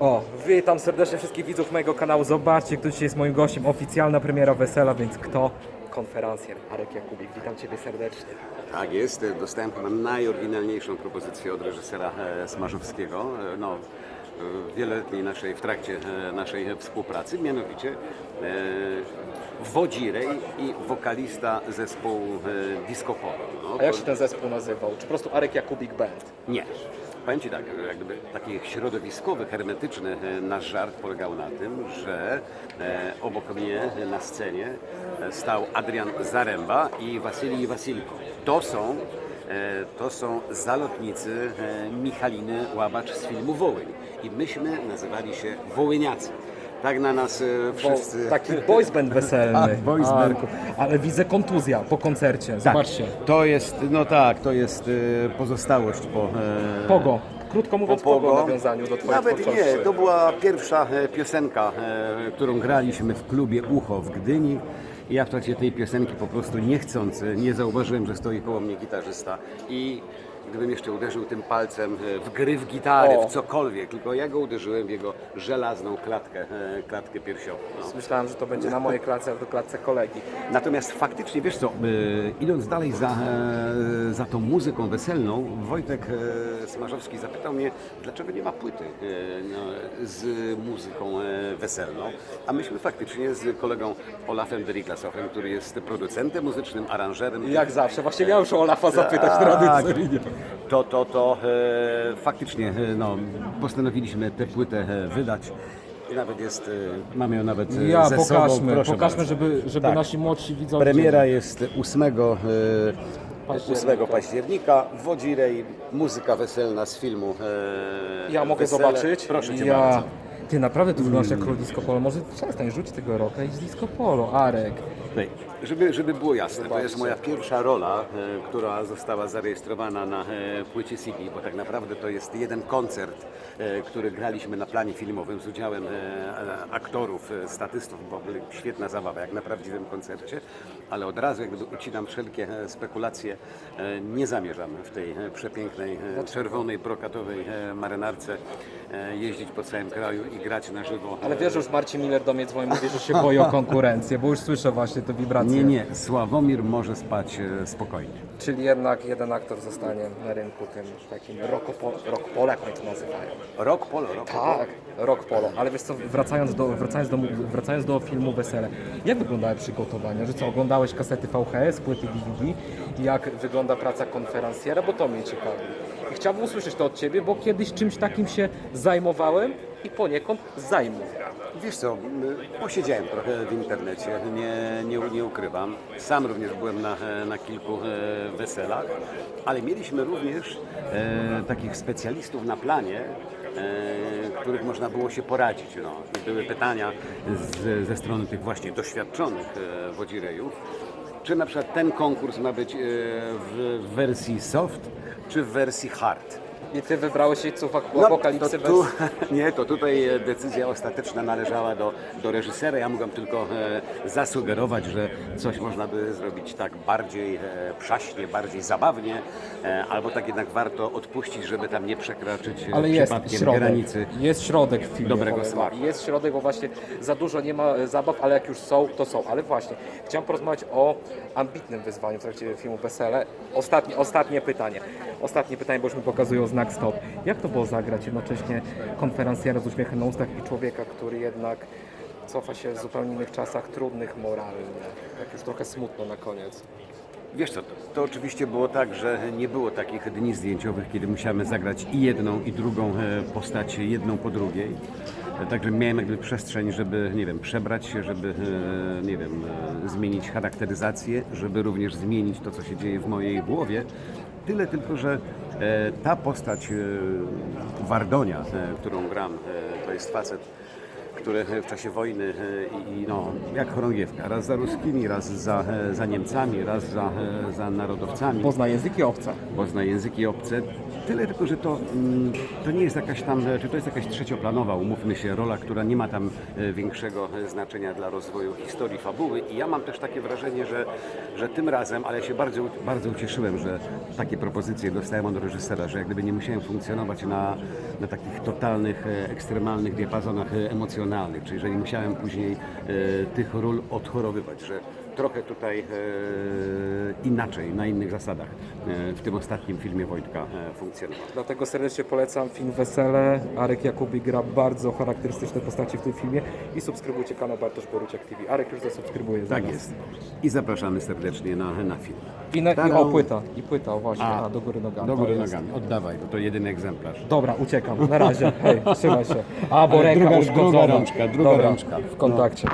O, witam serdecznie wszystkich widzów mojego kanału. Zobaczcie, kto dzisiaj jest moim gościem. Oficjalna premiera wesela, więc kto? Konferencjer Arek Jakubik. Witam Ciebie serdecznie. Tak jest, dostałem chyba najoryginalniejszą propozycję od reżysera e, Smarzowskiego. E, No, w wieloletniej naszej, w trakcie e, naszej współpracy, mianowicie e, Wodzirej i wokalista zespołu e, Disco Polo. No, A jak to- się ten zespół nazywał? Czy po prostu Arek Jakubik Band? Nie. Powiem tak, jak gdyby taki środowiskowy, hermetyczny e, nasz żart polegał na tym, że e, obok mnie e, na scenie stał Adrian Zaręba i Wasylij Wasilko. To są, to są zalotnicy Michaliny Łabacz z filmu Wołyń. I myśmy nazywali się Wołyniacy. Tak na nas e, wszyscy... Bo, taki boys band weselny. A, boys band. Ale widzę kontuzja po koncercie. Zobaczcie. Tak, to jest, no tak, to jest e, pozostałość po... e, Pogo. Krótko mówiąc, Po pogo, Pogo. w nawiązaniu do Twojej Nawet twórczości. nie, to była pierwsza e, piosenka, e, którą graliśmy w klubie Ucho w Gdyni. I ja w trakcie tej piosenki po prostu niechcący nie zauważyłem, że stoi koło mnie gitarzysta i gdybym jeszcze uderzył tym palcem e, w gryw gitary, O. w cokolwiek, tylko ja go uderzyłem w jego żelazną klatkę, e, klatkę piersiową. No. Myślałem, że to będzie na mojej klatce, a to klatce kolegi. Natomiast faktycznie, wiesz co, e, idąc dalej za, za tą muzyką weselną, Wojtek Smarzowski zapytał mnie, dlaczego nie ma płyty no, z muzyką weselną. A myśmy faktycznie z kolegą Olafem Deriglasowem, który jest producentem muzycznym, aranżerem. Jak zawsze. Właśnie miałem już Olafa zapytać Tak. tradycyjnie. To, to, to e, faktycznie e, no, postanowiliśmy tę płytę e, wydać. I nawet jest, e, mamy ją nawet e, Ja, ze pokażmy, sobą. Proszę pokażmy, bardzo. żeby, żeby Tak. nasi młodsi widzowie... Premiera jest 8, e, Października. 8 października. Wodzirej, muzyka weselna z filmu. e, Ja mogę Wesele. zobaczyć? Proszę cię ja... bardzo. Ty naprawdę tu wyglądasz jak król disco polo. Może przestań, rzuć tego roka i z disco polo, Arek. Żeby, żeby było jasne, to jest moja pierwsza rola, e, która została zarejestrowana na e, płycie CD, bo tak naprawdę to jest jeden koncert, e, który graliśmy na planie filmowym z udziałem aktorów, statystów, bo była świetna zabawa, jak na prawdziwym koncercie, ale od razu jakby ucinam wszelkie spekulacje, nie zamierzam w tej przepięknej, czerwonej, brokatowej marynarce jeździć po całym kraju i grać na żywo. Ale wiesz, już Marcin Miller do mnie dzwoni, mówi, że się boi o konkurencję, bo już słyszę właśnie te wibracje. Nie, nie, Sławomir może spać e, spokojnie. Czyli jednak jeden aktor zostanie na rynku tym takim rockopolo, rockpolo, jak oni to nazywają. Rok polo, rok polo. Tak, rock polo. Ale wiesz co, wracając do, wracając do, wracając do filmu Wesele, jak wyglądały przygotowania? Że co, oglądałeś kasety VHS, płyty DVD? Jak wygląda praca konferencjera? Bo to mnie ciekawi. I chciałbym usłyszeć to od Ciebie, bo kiedyś czymś takim się zajmowałem i poniekąd zajmuję. Wiesz co, posiedziałem trochę w internecie, nie, nie, nie ukrywam. Sam również byłem na, na kilku e, weselach, ale mieliśmy również e, takich specjalistów na planie, e, których można było się poradzić. No. Były pytania z, ze strony tych właśnie doświadczonych e, wodzirejów, czy na przykład ten konkurs ma być e, w wersji soft, czy w wersji hard. I Ty wybrałeś jeźdźców No, apokalipsy to tu, bez... Nie, to tutaj e, decyzja ostateczna należała do, do reżysera. Ja mogłem tylko e, zasugerować, że coś można by zrobić tak bardziej e, przaśnie, bardziej zabawnie, e, albo tak jednak warto odpuścić, żeby tam nie przekraczyć e, Ale jest przypadkiem środek. granicy. Jest środek w filmie. dobrego smaku. wam. Jest środek, bo właśnie za dużo nie ma e, zabaw, ale jak już są, to są. Ale właśnie, chciałem porozmawiać o ambitnym wyzwaniu w trakcie filmu Wesele. Ostatnie, ostatnie pytanie. Ostatnie pytanie, bo już mi pokazują znak stop. Jak to było zagrać jednocześnie konferencjera z uśmiechem na ustach i człowieka, który jednak cofa się w zupełnie innych czasach, trudnych moralnie. Tak już trochę smutno na koniec. Wiesz co, to, to oczywiście było tak, że nie było takich dni zdjęciowych, kiedy musiałem zagrać i jedną, i drugą e, postać, jedną po drugiej. Także miałem jakby przestrzeń, żeby, nie wiem, przebrać się, żeby, e, nie wiem, e, zmienić charakteryzację, żeby również zmienić to, co się dzieje w mojej głowie. Tyle tylko, że ta postać e, Wardonia, e, którą gram, e, to jest facet, który w czasie wojny e, i, no, jak chorągiewka, raz za ruskimi, raz za, e, za Niemcami, raz za, e, za narodowcami, Pozna języki obca. bo zna języki obce, Tyle tylko, że to, mm, to nie jest jakaś tam, czy to jest jakaś trzecioplanowa, umówmy się, rola, która nie ma tam e, większego e, znaczenia dla rozwoju historii, fabuły. I ja mam też takie wrażenie, że, że tym razem, ale się bardzo, bardzo ucieszyłem, że takie propozycje dostałem od reżysera, że jak gdyby nie musiałem funkcjonować na, na takich totalnych, e, ekstremalnych diapazonach emocjonalnych, czyli że nie musiałem później tych ról odchorowywać, że trochę tutaj e, inaczej, na innych zasadach e, w tym ostatnim filmie Wojtka e, funkcjonował. Dlatego serdecznie polecam film Wesele. Arek Jakubi gra bardzo charakterystyczne postaci w tym filmie i subskrybujcie kanał Bartosz Boruciak TV. Arek już zasubskrybuje. za Tak nas. jest. I zapraszamy serdecznie na, na film. I, na, i o płyta, i płyta, o właśnie, A, a, do góry nogami. Do góry nogami. Oddawaj, bo to jedyny egzemplarz. Dobra, uciekam. Na razie. Hej, trzymaj się. A, bo Ale ręka druga- uszkodzona. druga rączka, druga Dobra, rączka. w kontakcie.